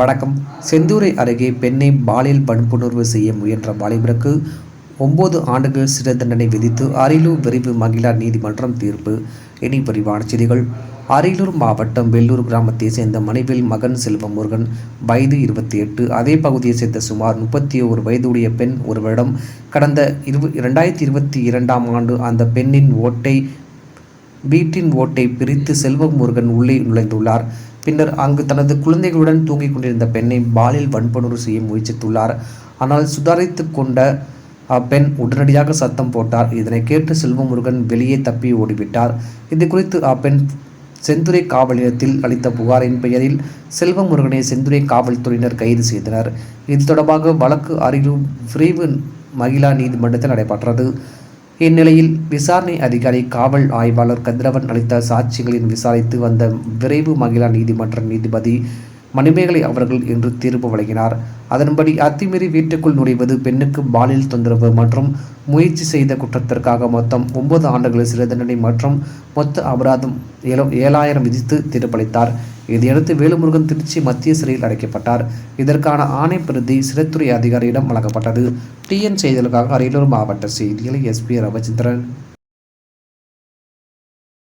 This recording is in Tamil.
வணக்கம். செந்தூரை அருகே பெண்ணை பாலியல் வன்புணர்வு செய்ய முயன்ற வாலிபருக்கு ஒன்பது ஆண்டுகள் சிறை தண்டனை விதித்து அரியலூர் விரைவு மகிழா நீதிமன்றம் தீர்ப்பு. இனி விரிவான செய்திகள். அரியலூர் மாவட்டம் வெள்ளூர் கிராமத்தை சேர்ந்த மனைவில் மகன் செல்வம் முருகன் வயது இருபத்தி எட்டு அதே பகுதியை சேர்ந்த சுமார் முப்பத்தி ஒரு வயதுடைய பெண் ஒருவரிடம் கடந்த இரு இரண்டாயிரத்தி இருபத்தி இரண்டாம் ஆண்டு அந்த பெண்ணின் ஓட்டை வீட்டின் ஓட்டை பிரித்து செல்வம் முருகன் உள்ளே நுழைந்துள்ளார். பின்னர் அங்கு தனது குழந்தைகளுடன் தூங்கிக் கொண்டிருந்த பெண்ணை பாலியல் வன்புணர்வு செய்ய முயற்சித்துள்ளார். ஆனால் சுதாரித்து கொண்ட அப்பெண் உடனடியாக சத்தம் போட்டார். இதனை கேட்டு செல்வமுருகன் வெளியே தப்பி ஓடிவிட்டார். இது குறித்து அப்பெண் செந்துறை காவல் நிலையத்தில் அளித்த புகாரின் பெயரில் செல்வமுருகனை செந்துறை காவல்துறையினர் கைது செய்தனர். இது தொடர்பாக வழக்கு அருகிலும் விரைவு மகிழா நீதிமன்றத்தில் நடைபெற்றது. இந்நிலையில் விசாரணை அதிகாரி காவல் ஆய்வாளர் கதிரவன் அளித்த சாட்சிகளின் விசாரித்து வந்த விரைவு மகிழா நீதிமன்ற நீதிபதி மணிமேகலை அவர்கள் இன்று தீர்ப்பு வழங்கினார். அதன்படி அத்துமீறி வீட்டுக்குள் நுழைவது பெண்ணுக்கு பாலியல் தொந்தரவு மற்றும் முயற்சி செய்த குற்றத்திற்காக மொத்தம் ஒன்பது ஆண்டுகளில் சிறை தண்டனை மற்றும் மொத்த அபராதம் ஏழு ஏழாயிரம் விதித்து தீர்ப்பளித்தார். இதையடுத்து வேலுமுருகன் திருச்சி மத்திய சிறையில் அடைக்கப்பட்டார். இதற்கான ஆணை பிரதி சிறைத்துறை அதிகாரியிடம் வழங்கப்பட்டது. டிஎன் செய்திகளுக்காக அரியலூர் மாவட்ட செய்திகளை எஸ்பி ரவிச்சந்திரன்.